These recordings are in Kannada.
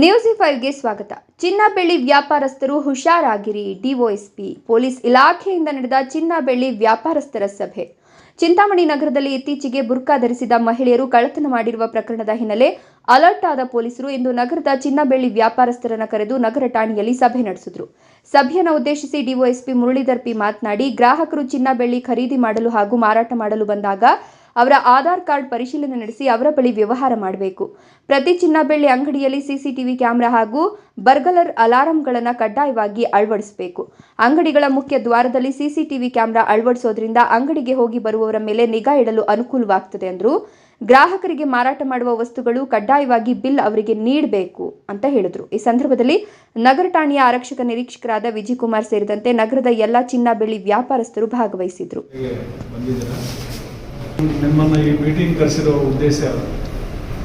ನ್ಯೂಸ್ ಫೈವ್ಗೆ ಸ್ವಾಗತ. ಚಿನ್ನ ಬೆಳ್ಳಿ ವ್ಯಾಪಾರಸ್ಥರು ಹುಷಾರಾಗಿರಿ. ಡಿಒಎಸ್ಪಿ ಪೊಲೀಸ್ ಇಲಾಖೆಯಿಂದ ನಡೆದ ಚಿನ್ನ ಬೆಳ್ಳಿ ವ್ಯಾಪಾರಸ್ಥರ ಸಭೆ. ಚಿಂತಾಮಣಿ ನಗರದಲ್ಲಿ ಇತ್ತೀಚೆಗೆ ಬುರ್ಕಾ ಧರಿಸಿದ ಮಹಿಳೆಯರು ಕಳ್ಳತನ ಮಾಡಿರುವ ಪ್ರಕರಣದ ಹಿನ್ನೆಲೆ ಅಲರ್ಟ್ ಆದ ಪೊಲೀಸರು ಇಂದು ನಗರದ ಚಿನ್ನ ಬೆಳ್ಳಿ ವ್ಯಾಪಾರಸ್ಥರನ್ನ ಕರೆದು ನಗರ ಠಾಣೆಯಲ್ಲಿ ಸಭೆ ನಡೆಸಿದರು. ಸಭೆಯನ್ನು ಉದ್ದೇಶಿಸಿ ಡಿಒಎಸ್ಪಿ ಮುರಳೀಧರ್ ಪಿ ಮಾತನಾಡಿ, ಗ್ರಾಹಕರು ಚಿನ್ನ ಬೆಳ್ಳಿ ಖರೀದಿ ಮಾಡಲು ಹಾಗೂ ಮಾರಾಟ ಮಾಡಲು ಬಂದಾಗ ಅವರ ಆಧಾರ್ ಕಾರ್ಡ್ ಪರಿಶೀಲನೆ ನಡೆಸಿ ಅವರ ಬಳಿ ವ್ಯವಹಾರ ಮಾಡಬೇಕು. ಪ್ರತಿ ಚಿನ್ನ ಬೆಳ್ಳಿ ಅಂಗಡಿಯಲ್ಲಿ ಸಿಸಿಟಿವಿ ಕ್ಯಾಮೆರಾ ಹಾಗೂ ಬರ್ಗಲರ್ ಅಲಾರಂಗಳನ್ನು ಕಡ್ಡಾಯವಾಗಿ ಅಳವಡಿಸಬೇಕು. ಅಂಗಡಿಗಳ ಮುಖ್ಯ ದ್ವಾರದಲ್ಲಿ ಸಿಸಿಟಿವಿ ಕ್ಯಾಮೆರಾ ಅಳವಡಿಸೋದ್ರಿಂದ ಅಂಗಡಿಗೆ ಹೋಗಿ ಬರುವವರ ಮೇಲೆ ನಿಗಾ ಇಡಲು ಅನುಕೂಲವಾಗ್ತದೆ ಅಂದರು, ಗ್ರಾಹಕರಿಗೆ ಮಾರಾಟ ಮಾಡುವ ವಸ್ತುಗಳು ಕಡ್ಡಾಯವಾಗಿ ಬಿಲ್ ಅವರಿಗೆ ನೀಡಬೇಕು ಅಂತ ಹೇಳಿದರು. ಈ ಸಂದರ್ಭದಲ್ಲಿ ನಗರ ಠಾಣೆಯ ಆರಕ್ಷಕ ನಿರೀಕ್ಷಕರಾದ ವಿಜಯಕುಮಾರ್ ಸೇರಿದಂತೆ ನಗರದ ಎಲ್ಲ ಚಿನ್ನ ಬೆಳ್ಳಿ ವ್ಯಾಪಾರಸ್ಥರು ಭಾಗವಹಿಸಿದ್ರು. ನಿಮ್ಮನ್ನು ಈ ಮೀಟಿಂಗ್ ಕರೆಸಿರೋ ಉದ್ದೇಶ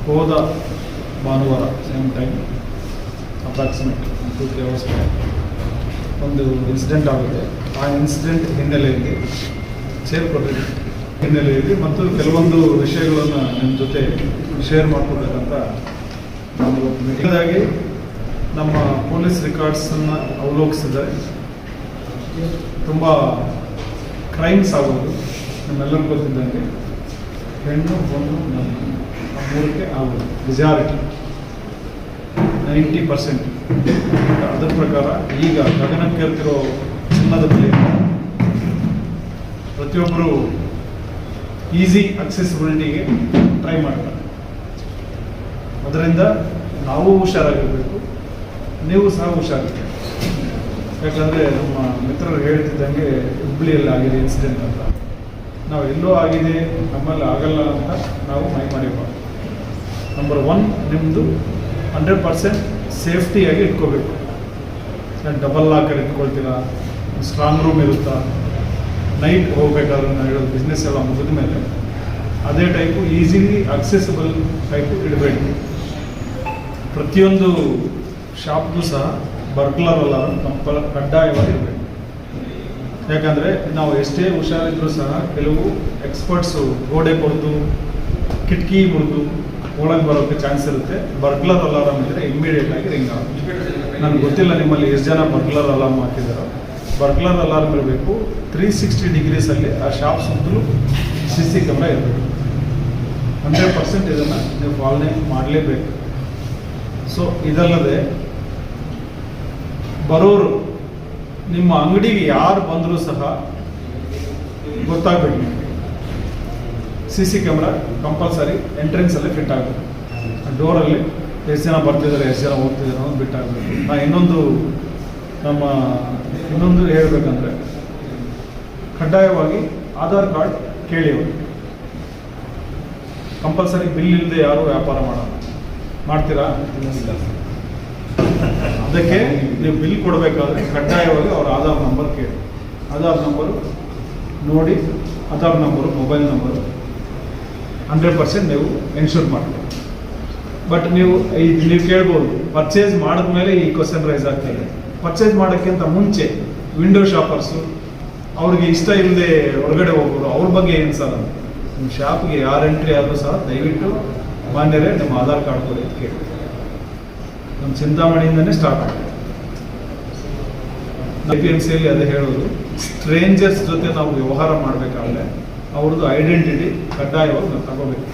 ಹೋದ ಭಾನುವಾರ same time approximate two three ಒಂದು ಇನ್ಸಿಡೆಂಟ್ ಆಗುತ್ತೆ. ಆ ಇನ್ಸಿಡೆಂಟ್ ಹಿನ್ನೆಲೆಯಲ್ಲಿ ಸೇರ್ಪಟ್ಟಿದೆ ಹಿನ್ನೆಲೆಯಲ್ಲಿ ಮತ್ತು ಕೆಲವೊಂದು ವಿಷಯಗಳನ್ನು ನಿಮ್ಮ ಜೊತೆ ಶೇರ್ ಮಾಡ್ಕೋಬೇಕಂತ ನಾನು ಆಗಿ ನಮ್ಮ ಪೊಲೀಸ್ ರೆಕಾರ್ಡ್ಸನ್ನು ಅವಲೋಕಿಸಿದರೆ ತುಂಬ ಕ್ರೈಮ್ಸ್ ಆಗೋದು ನಮ್ಮೆಲ್ಲರಿಗೂ ಗೊತ್ತಿದ್ದಂಗೆ. ಹೆಣ್ಣು ಒಂದು ಮಗು ಆ ಮೂರಕ್ಕೆ ಆಗುವುದು ಮೆಜಾರಿಟಿ. Ninety percent. ಅದರ ಪ್ರಕಾರ ಈಗ ಗಗನಕ್ಕೇರ್ತಿರೋ ಚಿನ್ನದ ಬೆಲೆ ಪ್ರತಿಯೊಬ್ಬರು ಈಸಿ ಅಕ್ಸೆಸಿಬಿಲಿಟಿಗೆ ಟ್ರೈ ಮಾಡ್ತಾರೆ. ಅದರಿಂದ ನಾವು ಹುಷಾರಾಗಿರಬೇಕು, ನೀವು ಸಹ ಹುಷಾರಿರ್ಬೇಕು. ಯಾಕಂದರೆ ನಮ್ಮ ಮಿತ್ರರು ಹೇಳ್ತಿದ್ದಂಗೆ ಹುಬ್ಬಳ್ಳಿಯಲ್ಲಿ ಆಗಿದೆ ಇನ್ಸಿಡೆಂಟ್ ಅಂತ. ನಾವು ಎಲ್ಲೋ ಆಗಿದೆ ನಮ್ಮಲ್ಲಿ ಆಗಲ್ಲ ಅಂತ ನಾವು ಮೈ ಮಾಡಿಬಾರ್ದು ನಂಬರ್ ಒನ್ ನಿಮ್ಮದು ಹಂಡ್ರೆಡ್ ಪರ್ಸೆಂಟ್ ಸೇಫ್ಟಿಯಾಗಿ ಇಟ್ಕೋಬೇಕು. ಡಬಲ್ ಲಾಕರ್ ಇಟ್ಕೊಳ್ತೀರಾ ಸ್ಟ್ರಾಂಗ್ ರೂಮ್ ಇರುತ್ತಾ ನೈಟ್ ಹೋಗ್ಬೇಕಾದ್ರೆ ನಾನು ಹೇಳೋದು ಬಿಸ್ನೆಸ್ ಎಲ್ಲ ಮುಗಿದ ಮೇಲೆ ಅದೇ ಟೈಪು ಈಸಿಲಿ ಅಕ್ಸೆಸಿಬಲ್ ಟೈಪು ಇಡಬೇಕು. ಪ್ರತಿಯೊಂದು ಶಾಪ್ಗೂ ಸಹ ಬರ್ಗ್ಲರ್ ಅಲ್ಲ ಕಂಪಲ್ ಕಡ್ಡಾಯವಾಗಿ ಇರಬೇಕು ಯಾಕಂದರೆ ನಾವು ಎಷ್ಟೇ ಹುಷಾರಿದ್ರು ಸಹ ಕೆಲವು ಎಕ್ಸ್ಪರ್ಟ್ಸು ಗೋಡೆ ಕೊಡ್ದು, ಕಿಟಕಿ ಮುರಿದು ಒಳಗೆ ಬರೋಕ್ಕೆ ಚಾನ್ಸ್ ಇರುತ್ತೆ. ಬರ್ಗ್ಲರ್ ಅಲಾರಾಮ್ ಇದ್ದರೆ ಇಮ್ಮಿಡಿಯೇಟ್ ಆಗಿ ರಿಂಗ್ ಆಗುತ್ತೆ ನನಗೆ ಗೊತ್ತಿಲ್ಲ ನಿಮ್ಮಲ್ಲಿ ಎಷ್ಟು ಜನ ಬರ್ಗ್ಲರ್ ಅಲಾರ್ಮ್ ಹಾಕಿದಾರೋ. ಬರ್ಗ್ಲರ್ ಅಲಾರ್ಮ್ ಇರಬೇಕು. ತ್ರೀ ಸಿಕ್ಸ್ಟಿ ಡಿಗ್ರೀಸಲ್ಲಿ ಆ ಶಾಪ್ ಸುತ್ತಲೂ ಸಿ ಸಿ ಕ್ಯಾಮ್ರಾ ಇರಬೇಕು ಹಂಡ್ರೆಡ್ ಪರ್ಸೆಂಟ್ ಇದನ್ನು ನೀವು ಪಾಲನೆ ಮಾಡಲೇಬೇಕು. ಸೊ ಇದಲ್ಲದೆ ಬರೋರು ನಿಮ್ಮ ಅಂಗಡಿಗೆ ಯಾರು ಬಂದರೂ ಸಹ ಗೊತ್ತಾಗಬೇಕು ಸಿ ಸಿ ಕ್ಯಾಮ್ರಾ ಕಂಪಲ್ಸರಿ ಎಂಟ್ರೆನ್ಸಲ್ಲಿ ಫಿಟ್ ಆಗಬೇಕು. ಡೋರಲ್ಲಿ ಎಷ್ಟು ಜನ ಬರ್ತಿದ್ದಾರೆ, ಎಷ್ಟು ಜನ ಹೋಗ್ತಿದ್ದಾರೆ ಅನ್ನೋದು ಬಿಟ್ಟಾಗಬೇಕು ನಾ ಇನ್ನೊಂದು ನಮ್ಮ ಇನ್ನೊಂದು ಹೇಳಬೇಕಂದ್ರೆ ಕಡ್ಡಾಯವಾಗಿ ಆಧಾರ್ ಕಾರ್ಡ್ ಕೇಳಿ ಕಂಪಲ್ಸರಿ ಬಿಲ್ ಇಲ್ಲದೆ ಯಾರೂ ವ್ಯಾಪಾರ ಮಾಡೋಣ ಮಾಡ್ತೀರಾ? ಅದಕ್ಕೆ ನೀವು ಬಿಲ್ ಕೊಡಬೇಕಾದ್ರೆ ಕಡ್ಡಾಯವಾಗಿ ಅವ್ರ ಆಧಾರ್ ನಂಬರ್ ಕೇಳಿ. ಆಧಾರ್ ನಂಬರು ನೋಡಿ, Aadhaar number, mobile number. Hundred percent ನೀವು ಎನ್ಶೂರ್ ಮಾಡಬೇಕು ಬಟ್ ನೀವು ಇದು ನೀವು ಕೇಳ್ಬೋದು ಪರ್ಚೇಸ್ ಮಾಡಿದ್ಮೇಲೆ ಈ ಕ್ವಶನ್ ರೈಸ್ ಆಗ್ತದೆ ಪರ್ಚೇಸ್ ಮಾಡೋಕ್ಕಿಂತ ಮುಂಚೆ ವಿಂಡೋ ಶಾಪರ್ಸು ಅವ್ರಿಗೆ ಇಷ್ಟ ಇಲ್ಲದೆ ಹೊರಗಡೆ ಹೋಗೋರು, ಅವ್ರ ಬಗ್ಗೆ ಏನು ಸರ್ ನಿಮ್ಮ ಶಾಪ್ಗೆ ಯಾರು ಎಂಟ್ರಿ ಆದರೂ ಸಹ ದಯವಿಟ್ಟು ಮಾನ್ಯರೇ ನಿಮ್ಮ ಆಧಾರ್ ಕಾರ್ಡ್ ಕೊಡಿ ಕೇಳಿ. ನಮ್ಮ ಚಿಂತಾಮಣಿಯಿಂದನೇ ಸ್ಟಾರ್ಟ್ ಆಗುತ್ತೆ ಐ ಪಿ ಎಂ ಸಿಯಲ್ಲಿ ಅದೇ ಹೇಳೋದು. ಸ್ಟ್ರೇಂಜರ್ಸ್ ಜೊತೆ ನಾವು ವ್ಯವಹಾರ ಮಾಡಬೇಕಾದ್ರೆ ಅವ್ರದ್ದು ಐಡೆಂಟಿಟಿ ಕಡ್ಡಾಯವಾಗಿ ನಾವು ತಗೋಬೇಕು.